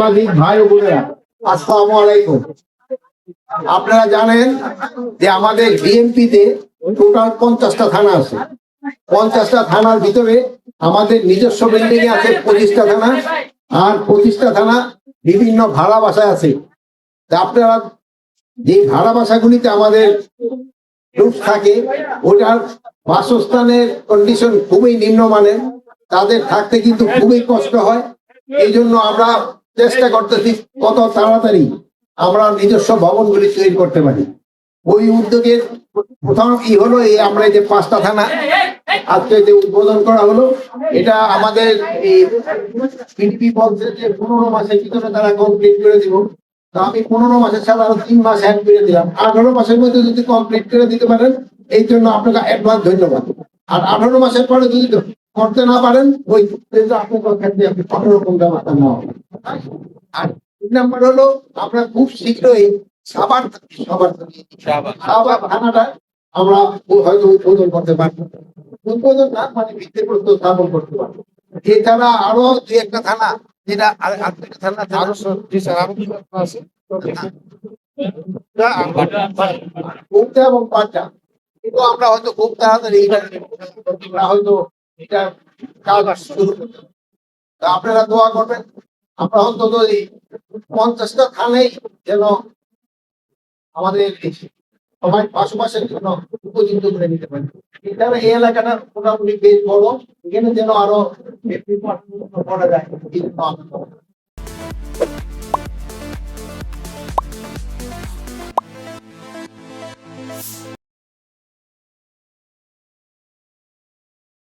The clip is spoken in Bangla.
সাংবাদিক ভাই ও বোনেরা, আসসালামু আলাইকুম। আপনারা জানেন যে আমাদের বিএনপি তে টোটাল পঞ্চাশটা থানা আছে। পঞ্চাশটা থানার ভিতরে আমাদের নিজস্ব বিল্ডিং এ আছে পঁচিশটা থানা, আর পঁচিশটা থানা বিভিন্ন ভাড়া বাসায় আছে। আপনারা যে ভাড়া বাসাগুলিতে আমাদের লোক থাকে, ওটার বাসস্থানের কন্ডিশন খুবই নিম্নমানের, তাদের থাকতে কিন্তু খুবই কষ্ট হয়। এই জন্য আমরা চেষ্টা করতেছি কত তাড়াতাড়ি আমরা নিজস্ব ভবনগুলি তৈরি করতে পারি। ওই উদ্যোগের প্রথম ই হলো এই আমরা এই যে পাঁচটা থানা আজকে যে উদ্বোধন করা হলো এটা আমাদের এই পিডিপি বলছে যে পনেরো মাসের ভিতরে তারা কমপ্লিট করে দিব। তো আমি পনেরো মাসের ছাড়া আরও তিন মাস হ্যান্ড করে দিলাম। আঠারো মাসের মধ্যে যদি কমপ্লিট করে দিতে পারেন এই জন্য আপনাকে অ্যাডভান্স ধন্যবাদ। আর আঠারো মাসের পরে যদি করতে না পারেন ওই ক্ষেত্রে আপনার ক্ষেত্রে আপনি কত রকম ব্যবস্থা নেওয়া হবে। আর তিন নাম্বার হলো আমরা খুব শীঘ্রই সাবার সবার সাবার আমরা হয়তো উদ্বোধন করতে পারব। উদ্বোধন না মানে ভিত্তি প্রস্তুত স্থাপন করতে পারব। এছাড়া আরও দুই একটা থানা যেটা আর আর থানা আরও জি স্যার আরও আছে। গুপ্তা এবং পাঁচটা কিন্তু আমরা হয়তো খুব তাড়াতাড়ি হয়তো এটা কাজ শুরু করতে তা আপনারা দোয়া করবেন। আমরা অন্তত এই পঞ্চাশটা থানেই যেন আমাদের সবাই পাশাপাশের জন্য উপযুক্ত করে নিতে পারি। এখানে এই এলাকাটা মোটামুটি বেশ বড়। এখানে যেন আরও করা যায় এই জন্য আমরা